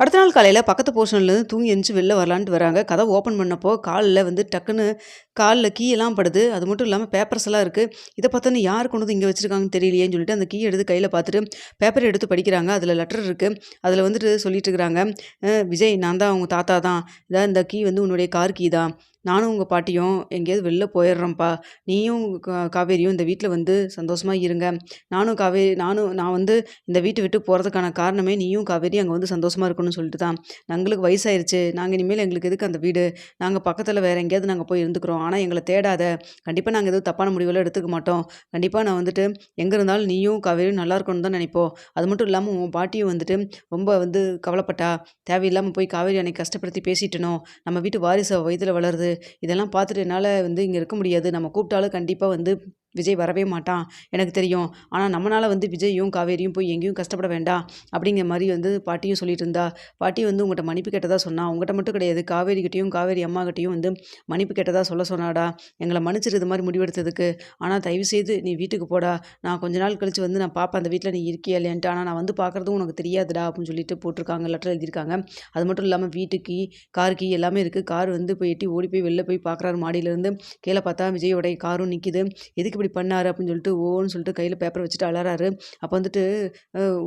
அடுத்த நாள் காலையில் பக்கத்து போர்ஷன்லேருந்து தூங்கி எழுந்துச்சு வெளில வரலான்ட்டு வராங்க. கதை ஓப்பன் பண்ணப்போ காலில் வந்து டக்குன்னு காலில் கீயெல்லாம் படுது. அது மட்டும் இல்லாமல் பேப்பர்ஸ் எல்லாம் இருக்குது இதை பார்த்தோன்னு யார் கொண்டு வந்து இங்கே வச்சுருக்காங்கன்னு தெரியலையேன்னு சொல்லிட்டு அந்த கீ எடுத்து கையில் பார்த்துட்டு பேப்பர் எடுத்து படிக்கிறாங்க. அதில் லெட்டர் இருக்குது அதில் வந்துட்டு சொல்லிட்டு இருக்கிறாங்க. விஜய் நான் தான் அவங்க தாத்தா தான். இதான் இந்த கீ வந்து உன்னுடைய கார் கீ தான். நானும் உங்கள் பாட்டியும் எங்கேயாவது வெளில போயிடுறோம்ப்பா. நீயும் கா- காவேரியும் இந்த வீட்டில் வந்து சந்தோஷமாக இருங்க. நானும் காவேரி நானும் நான் வந்து இந்த வீட்டை விட்டு போகிறதுக்கான காரணமே நீயும் காவேரி அங்கே வந்து சந்தோஷமாக இருக்கணும்னு சொல்லிட்டு தான் எங்களுக்கு வயசாயிருச்சு. நாங்கள் இனிமேல் எங்களுக்கு எதுக்கு அந்த வீடு? நாங்கள் பக்கத்தில் வேறு எங்கேயாவது நாங்கள் போய் இருந்துக்கிறோம். ஆனால் எங்களை தேடாத. கண்டிப்பாக நாங்கள் எதுவும் தப்பான முடிவெல்லாம் எடுத்துக்க மாட்டோம். கண்டிப்பாக நான் வந்துட்டு எங்கே இருந்தாலும் நீயும் காவேரியும் நல்லா இருக்கணும்னு தான் நினைப்போம். அது மட்டும் இல்லாமல் உன் பாட்டியும் வந்துட்டு ரொம்ப வந்து கவலைப்பட்டா. தேவையில்லாமல் போய் காவேரி அன்னைக்கு கஷ்டப்படுத்தி பேசிட்டனோ? நம்ம வீட்டு வாரிசு வயதில் வளருது. இதெல்லாம் பார்த்துட்டு என்னால் வந்து இங்கே இருக்க முடியாது. நம்ம கூப்பிட்டாலும் கண்டிப்பாக வந்து விஜய் வரவே மாட்டான். எனக்கு தெரியும். ஆனால் நம்மளால் வந்து விஜயும் காவேரியும் போய் எங்கேயும் கஷ்டப்பட வேண்டாம். அப்படிங்கிற மாதிரி வந்து பாட்டியும் சொல்லிட்டு இருந்தா. பாட்டி வந்து உங்கள்கிட்ட மன்னிப்பு கேட்டதாக சொன்னா உங்கள்கிட்ட மட்டும் கிடையாது. காவேரிக்கிட்டையும் காவேரி அம்மாக்கிட்டையும் வந்து மன்னிப்பு கேட்டதாக சொல்ல சொன்னாடா. எங்களை மன்னிச்சிரு இது மாதிரி முடிவெடுத்ததுக்கு. ஆனால் தயவு செய்து நீ வீட்டுக்கு போடா. நான் கொஞ்ச நாள் கழித்து வந்து நான் பார்ப்பேன் அந்த வீட்டில் நீ இருக்கியா இல்லையான்ட்டு. ஆனால் நான் வந்து பார்க்குறதும் உனக்கு தெரியாதுடா அப்படின்னு சொல்லிட்டு போட்டிருக்காங்க. லெட்டர் எழுதியிருக்காங்க. அது மட்டும் இல்லாமல் வீட்டுக்கு கார் கீ எல்லாமே இருக்குது கார் வந்து போய் எட்டி ஓடி போய் வெளில போய் பார்க்குறாரு மாடியிலேருந்து. கீழே பார்த்தா விஜயோடைய காரும் நிற்கிது எதுக்கு இப்படி பண்ணாரு அப்படின்னு சொல்லிட்டு ஓன்னு சொல்லிட்டு கையில் பேப்பர் வச்சுட்டு அலறாரு. அப்போ வந்துட்டு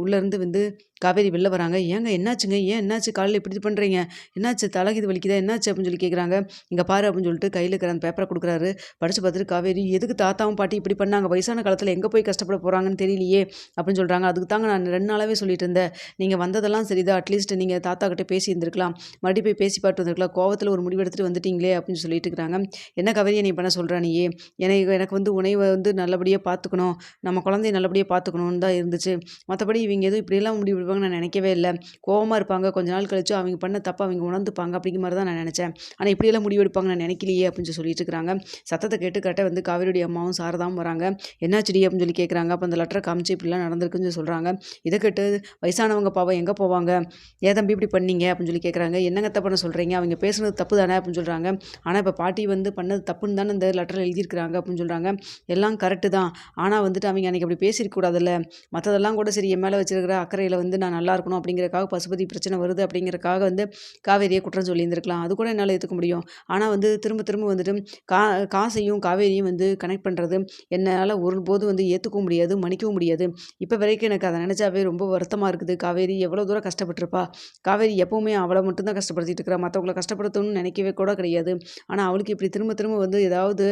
உள்ளேருந்து வந்து காவேரி வெளில வராங்க. ஏங்க என்னாச்சுங்க? ஏன் என்னாச்சு? காலையில் இப்படி இது பண்ணுறீங்க என்னாச்சு? தலைக்கு இது வலிக்குதா? என்னாச்சு? அப்படின்னு சொல்லி கேட்குறாங்க இங்கே பாரு அப்படின்னு சொல்லிட்டு கையில் இருக்கிற அந்த பேப்பரை கொடுக்குறாரு. படித்து பார்த்துட்டு காவேரி எதுக்கு தாத்தாவும் பாட்டி இப்படி பண்ணாங்க? வயசான காலத்தில் எங்கே போய் கஷ்டப்பட போகிறாங்கன்னு தெரியலையே அப்படின்னு சொல்கிறாங்க அதுக்கு தாங்க நான் ரெண்டு நாளாகவே சொல்லிட்டு இருந்தேன். நீங்கள் வந்ததெல்லாம் சரிதான். அட்லீஸ்ட் நீங்கள் தாத்தா கிட்டே பேசி இருந்திருக்கலாம். மறுபடியும் போய் பேசி பார்த்து வந்திருக்கலாம். கோவத்தில் ஒரு முடிவு எடுத்துகிட்டு வந்துட்டீங்களே அப்படின்னு சொல்லிட்டு இருக்கிறாங்க. என்ன கவரியை நீ பண்ண சொல்கிற நீயே? எனக்கு எனக்கு வந்து உணவு வந்து நல்லபடியாக பார்த்துக்கணும் நம்ம குழந்தைய நல்லபடியாக பார்த்துக்கணுன்னு தான் இருந்துச்சு. மற்றபடி இவங்க எதுவும் இப்படியெல்லாம் முடிவு விடுவாங்க நான் நினைக்கவே இல்லை. கோவமாக இருப்பாங்க. கொஞ்ச நாள் கழிச்சு அவங்க பண்ண தப்பை அவங்க உணர்ந்துப்பாங்க அப்படிங்கிற மாதிரி தான் நான் நினச்சேன். ஆனால் இப்படியெல்லாம் முடிவு எடுப்பாங்க நான் நினைக்கலையே அப்படின்னு சொல்லிட்டு இருக்கிறாங்க சத்தத்தை கேட்டு கரெக்டாக வந்து காவேரியுடைய அம்மாவும் சாரதாவும் வராங்க. என்னாச்சுடி? அப்படின்னு சொல்லி கேட்குறாங்க அப்போ அந்த லெட்டரை காமிச்சு இப்படிலாம் நடந்திருக்குன்னு சொல்கிறாங்க இதை கேட்டு வயசானவங்க பாவம் எங்கே போவாங்க? ஏன் தம்பி இப்படி பண்ணீங்க? அப்படின்னு சொல்லி கேட்குறாங்க என்னங்க தப்புன்னு சொல்கிறீங்க அவங்க பேசுனது தப்பு தானே? அப்படின்னு சொல்கிறாங்க ஆனால் இப்போ பாட்டி வந்து பண்ணது தப்புன்னு தானே இந்த லெட்டரில் எழுதியிருக்கிறாங்க அப்படின்னு சொல்கிறாங்க எல்லாம் கரெக்டு தான். ஆனால் வந்துட்டு அவங்க அன்றைக்கி அப்படி பேசியிருக்கூடாதுல்ல மற்றதெல்லாம் கூட சரி என் மேலே வச்சிருக்கிற அக்கறையில் வந்து நான் நல்லா இருக்கணும் அப்படிங்கிறக்காக பசுபதி பிரச்சனை வருது அப்படிங்கிறக்காக வந்து காவேரியை குற்றம் சொல்லியிருந்திருக்கலாம். அது கூட என்னால் ஏற்றுக்க முடியும். ஆனால் வந்து திரும்ப திரும்ப வந்துட்டு கா காசையும் காவேரியும் வந்து கனெக்ட் பண்ணுறது என்னால் ஒருபோதும் வந்து ஏற்றுக்கவும் முடியாது மன்னிக்கவும் முடியாது. இப்போ வரைக்கும் எனக்கு அதை நினச்சாவே ரொம்ப வருத்தமாக இருக்குது. காவேரி எவ்வளோ தூரம் கஷ்டப்பட்டிருப்பா? காவேரி எப்போவுமே அவளை மட்டும்தான் கஷ்டப்படுத்திட்டு இருக்கிறா. மற்றவங்கள கஷ்டப்படுத்தணும்னு நினைக்கவே கூட கிடையாது. ஆனால் அவளுக்கு இப்படி திரும்ப திரும்ப வந்து ஏதாவது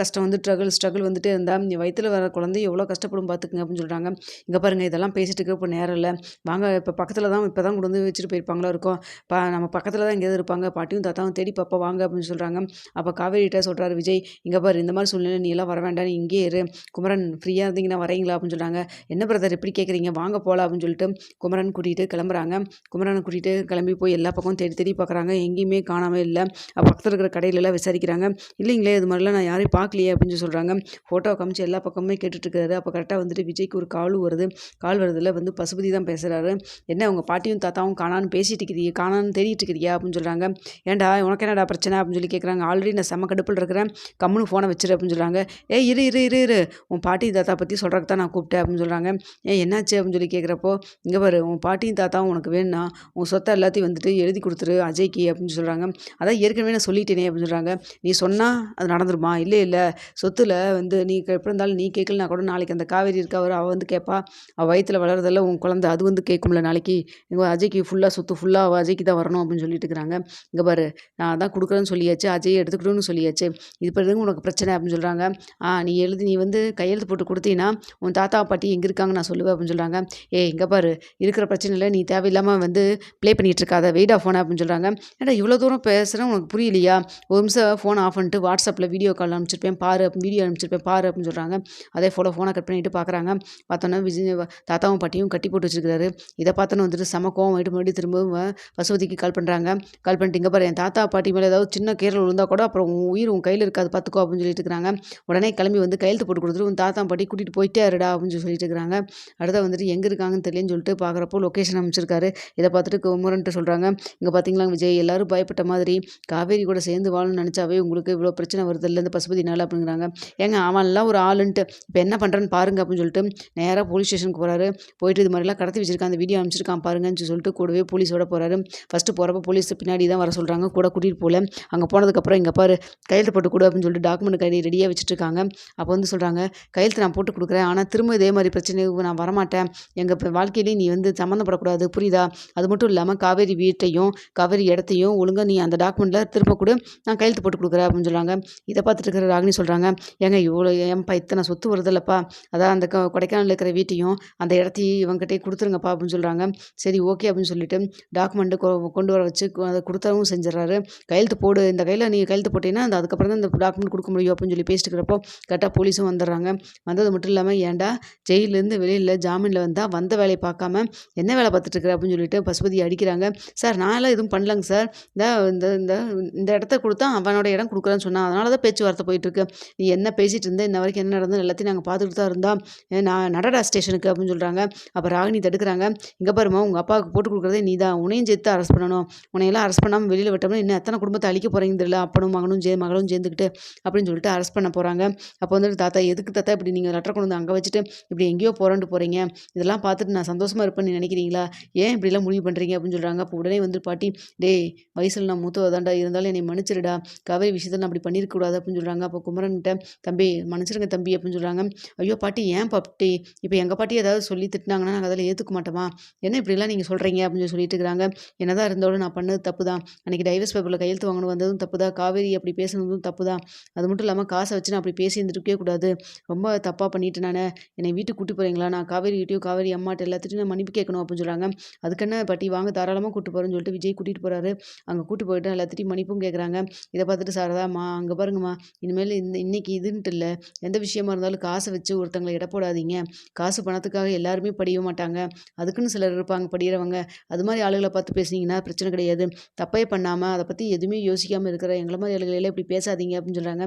கஷ்டம் வந்து ஸ்ட்ரகிள் ஸ்ட்ரகிள் வந்துட்டு இருந்தால் நீ வயிற்றில் வர குழந்தை எவ்வளோ கஷ்டப்படும் பார்த்துக்குங்க அப்படின்னு சொல்கிறாங்க இங்கே பாருங்க இதெல்லாம் பேசிட்டு இருக்க இப்போ நேரம் இல்லை. வாங்க இப்போ பக்கத்தில் தான் இப்போ தான் கொண்டு வந்து வச்சுட்டு போயிருப்பாங்களோ இருக்கும். பா நம்ம பக்கத்தில் தான் எங்கேயாவது இருப்பாங்க. பாட்டியும் தாத்தாவும் தேடி பாப்பா வாங்க அப்படின்னு சொல்கிறாங்க அப்போ காவேரிகிட்ட சொல்கிறாரு விஜய் இங்கே பாரு இந்த மாதிரி சூழ்நிலை நீ எல்லாம் வர வேண்டாம். நீ இங்கே இரு. குமரன் ஃப்ரீயாக இருந்தீங்கன்னா வரீங்களா? அப்படின்னு சொல்கிறாங்க என்ன பிரதர் எப்படி கேட்குறீங்க வாங்க போகலாம் அப்படின்னு சொல்லிட்டு குமரன் கூட்டிகிட்டு கிளம்புறாங்க. குமரனை கூட்டிகிட்டு கிளம்பி போய் எல்லா பக்கமும் தேடி தேடி பார்க்குறாங்க எங்கேயுமே காணாமல் இல்லை. அப்போ பக்கத்தில் இருக்கிற கடையிலலாம் விசாரிக்கிறாங்க. இல்லைங்களே இது மாதிரிலாம் நான் யாரையும் பார்க்கலையே அப்படின்னு சொல்கிறாங்க ஃபோட்டோ காமிச்சு எல்லா பக்கமுமே கேட்டுட்ருக்காரு அப்போ கரெக்டாக வந்துட்டு விஜய்க்கு ஒரு கால் வருது. கால் வருதுல வந்து பசுபதி தான் பேசுகிறாரு என்ன உங்கள் பாட்டியும் தாத்தாவும் காணான்னு பேசிட்டு இருக்கிறீங்க? காணான்னு தேடிட்டு இருக்கிறியா? அப்படின்னு சொல்கிறாங்க ஏன்டா? உனக்கு என்னடா பிரச்சனை? அப்படின்னு சொல்லி கேட்குறாங்க ஆல்ரெடி நான் செம்ம கடுப்பில் இருக்கிறேன். கம்முன்னு ஃபோனை வச்சிரு அப்படின்னு சொல்கிறாங்க ஏ இரு இரு இரு இரு. உன் பாட்டி தாத்தா பற்றி சொல்கிறக்கு தான் நான் கூப்பிட்டேன் அப்படின்னு சொல்கிறாங்க ஏன் என்னாச்சு? அப்படின்னு சொல்லி கேட்குறப்போ இங்கே பாரு உன் பாட்டியும் தாத்தாவும் உனக்கு வேணும்னா உன் சொத்தை எல்லாத்தையும் வந்துட்டு எழுதி கொடுத்துரு அஜய்க்கு அப்படின்னு சொல்கிறாங்க அதான் ஏற்கனவே நான் சொல்லிட்டேனே அப்படின்னு சொல்கிறாங்க நீ சொன்னால் அது நடந்துருமா? இல்லை இல்லை. சொத்தில் வந்து நீ எப்படி இருந்தாலும் நீ கேட்கலனா கூட நாளைக்கு அந்த காவேரி இருக்கா அவர் அவள் வந்து கேட்பா அவள் வயிற்றில் வளர்றதெல்லாம் உன் குழந்தை அது வந்து கேட்கும்ல நாளைக்கு. இங்கே அஜய்க்கு ஃபுல்லாக சொத்து ஃபுல்லாக அவள் அஜய்க்கு தான் வரணும் அப்படின்னு சொல்லிட்டு இருக்கிறாங்க. இங்கே பாரு நான் அதான் கொடுக்குறேன்னு சொல்லியாச்சு அஜய் எடுத்துக்கிட்டோன்னு சொல்லியாச்சு. இது பிறகு உனக்கு பிரச்சனை அப்படின்னு சொல்கிறாங்க ஆ நீ எழுதி நீ வந்து கையெழுத்து போட்டு கொடுத்தீங்கன்னா உன் தாத்தா பாட்டி எங்கே இருக்காங்க நான் சொல்லுவேன் அப்படின்னு சொல்கிறாங்க ஏ இங்கே பாரு இருக்கிற பிரச்சனையில் நீ தேவையில்லாமல் வந்து ப்ளே பண்ணிகிட்டு இருக்காத வெயிட் ஆஃப் ஃபோன் அப்படின்னு சொல்கிறாங்க ஏடா இவ்வளோ தூரம் பேசுகிறேன் உனக்கு புரியலையா? ஒரு நிமிஷம் ஃபோன் ஆஃப் பண்ணிட்டு வாட்ஸ்அப்பில் வீடியோ கால் அனுப்பிச்சிருப்பேன் பாரு வீடியோ அனுப்பிச்சிருப்பேன் பாரு. அப்படின்னு சொல்கிறாங்க அதே போல் ஃபோனை கட் பண்ணிட்டு பார்க்குறாங்க பார்த்தோன்னா விஜய் தாத்தாவும் பாட்டியும் கட்டி போட்டு வச்சிருக்காரு இதை பார்த்தோன்னு வந்துட்டு செம கோவம் ஆயிட்டு மறுபடியும் திரும்பவும் பசுபதிக்கு கால் பண்ணுறாங்க கால் பண்ணிட்டு இங்கே பாரு என் தாத்தா பாட்டி மேலே ஏதாவது சின்ன கேரள விழுந்தா கூட அப்புறம் உன் உயிர் உன் கையில் இருக்காது பார்த்துக்கோ அப்படின்னு சொல்லிட்டு இருக்கிறாங்க. உடனே கிளம்பி வந்து கையெழுத்து போட்டு கொடுத்துட்டு உன் தாத்தா பாட்டி கூட்டிகிட்டு போயிட்டே இருடா அப்படின்னு சொல்லி சொல்லிட்டு இருக்கிறாங்க. அடுத்த வந்துட்டு எங்கே இருக்காங்கன்னு தெரியலன்னு சொல்லிட்டு பார்க்குறப்போ லொக்கேஷன் அமைச்சிருக்காரு இதை பார்த்துட்டு குமரன்ட்டு சொல்கிறாங்க இங்கே பார்த்தீங்களா விஜய் எல்லாரும் பயப்பட்ட மாதிரி காவேரி கூட சேர்ந்து வாழணும்னு நினச்சாவே உங்களுக்கு இவ்வளோ பிரச்சனை வருது. இல்லை இந்த பசுபதினால அப்படிங்கிறாங்க. ஏங்க ஆமாம் நான்லாம் ஒரு ஆளுன்ட்டு. இப்போ என்ன பண்ணுறேன்னு பாருங்க அப்படின்னு சொல்லிட்டு நேராக போலீஸ் ஸ்டேஷனுக்கு போகிறாரு போயிட்டு இது மாதிரிலாம் கடத்தி வச்சிருக்கான் அந்த வீடியோ அனுப்பிச்சிருக்கான் பாருங்கன்னு சொல்லிட்டு கூடவே போலீஸோட போகிறாரு ஃபஸ்ட்டு போகிறப்ப போலீஸ் பின்னாடி தான் வர சொல்கிறாங்க கூட கூட்டிகிட்டு போகல. அங்கே போனதுக்கப்புறம் இங்கே பாரு கையெழுத்து போட்டு கொடு அப்படின்னு சொல்லிட்டு டாக்குமெண்ட் கையில் ரெடியாக வச்சுட்டுருக்காங்க. அப்போ வந்து சொல்கிறாங்க கையெழுத்து நான் போட்டு கொடுக்குறேன். ஆனால் திரும்ப இதே மாதிரி பிரச்சனை நான் வரமாட்டேன். எங்கள் வாழ்க்கையிலேயே நீ வந்து சம்மந்தப்படக்கூடாது. புரியுதா? அது மட்டும் இல்லாமல் காவேரி வீட்டையும் காவேரி இடத்தையும் ஒழுங்காக நீ அந்த டாக்குமெண்ட்டில் திரும்ப கூட. நான் கையெழுத்து போட்டு கொடுக்குறேன் அப்படின்னு சொல்கிறாங்க இதை பார்த்துட்டு இருக்கிற ராகினி சொல்கிறாங்க ஏங்க இவ்வளோ ஏன்ப்பா இத்தனை சொத்து வருதில்லப்பா? அதான் அந்த க கொடைக்கானலில் இருக்கிற வீட்டையும் அந்த இடத்தையும் இவங்ககிட்டே கொடுத்துருங்கப்பா அப்படின்னு சொல்கிறாங்க சரி ஓகே அப்படின்னு சொல்லிட்டு டாக்குமெண்ட்டு கொண்டு வர வச்சு அதை கொடுத்தவும் செஞ்சிடறாரு. கையெழுத்து போடு இந்த கையில் நீங்கள் கையெழுத்து போட்டீங்கன்னா அந்த அதுக்கப்புறம் தான் இந்த டாக்குமெண்ட் கொடுக்க முடியும் அப்படின்னு சொல்லி பேசிட்டு கரெக்டாக போலீஸும் வந்துடுறாங்க. வந்தது மட்டும் இல்லாமல் ஏன்டா ஜெயிலேருந்து வெளியில் ஜாமீனில் வந்தால் வந்த வேலையை பார்க்காம என்ன வேலை பார்த்துட்டு இருக்கிற அப்படின்னு சொல்லிட்டு பசுபதி அடிக்கிறாங்க. சார் நான்லாம் எதுவும் பண்ணலங்க சார். இந்த இந்த இந்த இந்த இடத்த கொடுத்தா அவனோட இடம் கொடுக்குறேன்னு சொன்னான் அதனால தான் பேச்சுவார்த்தை போயிட்டுருக்கு நீ என்ன பேசிகிட்டு இருந்து இன்ன வரைக்கும் என்ன நடந்தது எல்லாத்தையும் நாங்கள் பார்த்துட்டு தான் இருந்தோம். நான் நடடா ஸ்டேஷனுக்கு அப்படின்னு சொல்கிறாங்க அப்போ ராகினி தடுக்கிறாங்க. இங்கே பாருமா உங்கள் அப்பாவுக்கு போட்டு கொடுக்குறதே நீ தான். உனையும் சேர்த்து அரெஸ்ட் பண்ணணும். உன்னையெல்லாம் அரெஸ்ட் பண்ணாமல் வெளியில் விட்டோம்னா இன்னும் எத்தனை குடும்பத்தை அழிக்க போகிறீங்க தெரியல. அப்பனும் மகனும் ஜே மகளும் சேர்ந்துக்கிட்டு அப்படின்னு சொல்லிட்டு அரெஸ்ட் பண்ண போகிறாங்க அப்போ வந்துட்டு தாத்தா எதுக்கு தாத்தா இப்படி நீங்கள் லெட்டர் கொண்டு வந்து அங்கே வச்சுட்டு இப்படி எங்கேயோ போகிறேன்ட்டு போகிறீங்க இதெல்லாம் பார்த்துட்டு நான் சந்தோஷமாக இருப்பேன்னு நினைக்கிறீங்களா? ஏன் இப்படிலாம் முடிவு பண்ணுறீங்க அப்படின்னு சொல்கிறாங்க அப்போ உடனே வந்து பாட்டி டேய் வயசில் நான் மூத்தவதாண்டா இருந்தாலும் என்னை மன்னிச்சிருடா கவரி விஷயத்தில் நான் அப்படி பண்ணியிருக்கக்கூடாது அப்படின்னு சொல்கிறாங்க அப்போ குமரன்கிட்ட தம்பி மன்னிச்சிருங்க தம்பி அப்படின்னு சொல்கிறாங்க ஐயோ பாட்டி ஏன் பாட்டி? இப்போ எங்கள் பாட்டி ஏதாவது சொல்லி திட்டினாங்கன்னா நாங்கள் அதில் ஏற்றுக்க மாட்டோமா? என்ன இப்படிலாம் நீங்கள் சொல்கிறீங்க அப்படின்னு சொல்லி சொல்லிட்டு இருக்கிறாங்க என்னதான் இருந்தாலும் நான் பண்ணது தப்பு தான் அன்றைக்கி டைவர்ஸ் பேப்பரில் கையெழுத்து வாங்கணும் வந்ததும் தப்பு தான் காவேரி அப்படி பேசுனதும் தப்பு தான் அது மட்டும் இல்லாமல் காசை வச்சு நான் அப்படி பேசி கூடாது. ரொம்ப தப்பாக பண்ணிட்டு நான். என்னை வீட்டுக்கு கூட்டி போகிறீங்களா நான் காவேரி வீட்டையும் காவேரி அம்மாட்ட எல்லாத்துட்டையும் நான் மன்னிப்பு கேட்கணும் அப்படின்னு சொல்கிறாங்க அதுக்கென்ன பாட்டி? வாங்க தாராளமாக கூட்டு போகிறேன்னு சொல்லிட்டு விஜய் கூட்டிகிட்டு போகிறாரு அங்கே கூட்டு போயிட்டு எல்லாத்துட்டையும் மன்னிப்பும் கேட்குறாங்க இதை பார்த்துட்டு சாரதாம்மா அங்கே பாருங்கம்மா. இனிமேல் இந்த இன்னைக்கு இதுன்ட்டு இல்லை. எந்த விஷயமா இருந்தாலும் காசை வச்சு ஒருத்தங்களை எடை போடாதீங்க. காசு பணத்துக்காக எல்லாருமே படிய மாட்டாங்க. அதுக்குன்னு சிலர் இருப்பாங்க படிக்கிறவங்க அது மாதிரி ஆளுகளை பார்த்து பேசுனீங்கன்னா பிரச்சனை கிடையாது. தப்பே பண்ணாமல் அதை பற்றி எதுவுமே யோசிக்காமல் இருக்கிற எங்களை மாதிரி ஆளுகளெல்லாம் இப்படி பேசாதீங்க அப்படின்னு சொல்கிறாங்க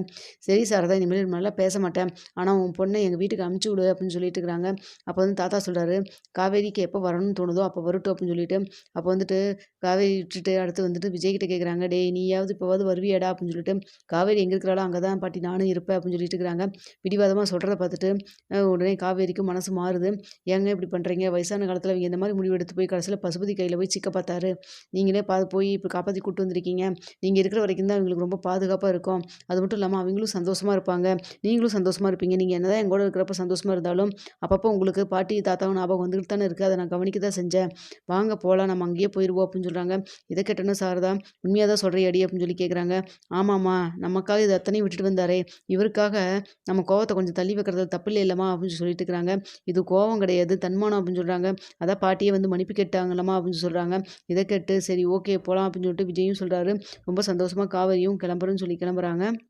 சரி சாரதா இனிமேல் நல்லா பேச மாட்டேன். ஆனால் உன் பொண்ணை எங்கள் வீட்டுக்கு அமுச்சு விடு அப்படின்னு சொல்லிட்டு இருக்கிறாங்க. அப்போ வந்து தாத்தா சொல்கிறாரு காவேரிக்கு எப்போ வரணும்னு தோணுதோ அப்போ வரட்டும் அப்படின்னு சொல்லிட்டு. அப்போ வந்துட்டு காவேரி விட்டுட்டு அடுத்து வந்துட்டு விஜய்கிட்ட கேட்குறாங்க டேய் நீயாவது இப்போவாது வருவியாடா அப்படின்னு சொல்லிட்டு. காவேரி எங்கே இருக்கிறாளோ அங்கே தான் பாட்டி நானும் இருப்பேன் அப்படின்னு சொல்லிட்டு இருக்கிறாங்க. பிடிவாதமாக சொல்கிறத பார்த்துட்டு உடனே காவேரிக்கு மனசு மாறுது. ஏங்க இப்படி பண்ணுறீங்க வயசான காலத்தில் இவங்க இந்த மாதிரி முடிவு எடுத்து போய் கடைசியில் பசுபதி கையில் போய் சிக்க பார்த்தாரு. நீங்களே பா போய் இப்போ காப்பாற்றி கூட்டு வந்திருக்கீங்க. நீங்கள் இருக்கிற வரைக்கும் தான் அவங்களுக்கு ரொம்ப பாதுகாப்பாக இருக்கும். அது மட்டும் இல்லாமல் அவங்களும் சந்தோஷமாக இருப்பாங்க. நீங்களும் சந்தோஷமாக இருப்பீங்க. நீங்கள் என்ன தான் எங்கூட இருக்கிறப்ப சந்தோஷமாக இருந்தாலும் அப்பப்போ உங்களுக்கு பாட்டி தாத்தாவும் ஞாபகம் வந்துக்கிட்டு தானே இருக்குது அதை நான் கவனிக்க தான் செஞ்சேன். வாங்க போகலாம் நம்ம அங்கேயே போயிடுவோம் அப்படின்னு சொல்கிறாங்க இதை கேட்டோன்னு சாரதா உண்மையாக தான் சொல்கிறியாடி அப்படின்னு சொல்லி கேட்குறாங்க ஆமாம்மா. நமக்காக இது அத்தனையும் விட்டுட்டு வந்தாரே. இவருக்காக நம்ம கோவத்தை கொஞ்சம் தள்ளி வைக்கிறது தப்பு இல்லை இல்லைம்மா அப்படின்னு சொல்லிட்டு இருக்கிறாங்க. இது கோவம் கிடையாது தன்மானம் அப்படின்னு சொல்கிறாங்க அதான் பாட்டியே வந்து மன்னிப்பு கேட்டாங்களம்மா அப்படின்னு சொல்கிறாங்க இதை கேட்டு சரி ஓகே போகலாம் அப்படின்னு சொல்லிட்டு விஜயும் சொல்கிறாரு ரொம்ப சந்தோஷமாக காவேரியும் கிளம்புறேன்னு சொல்லி கிளம்புறாங்க.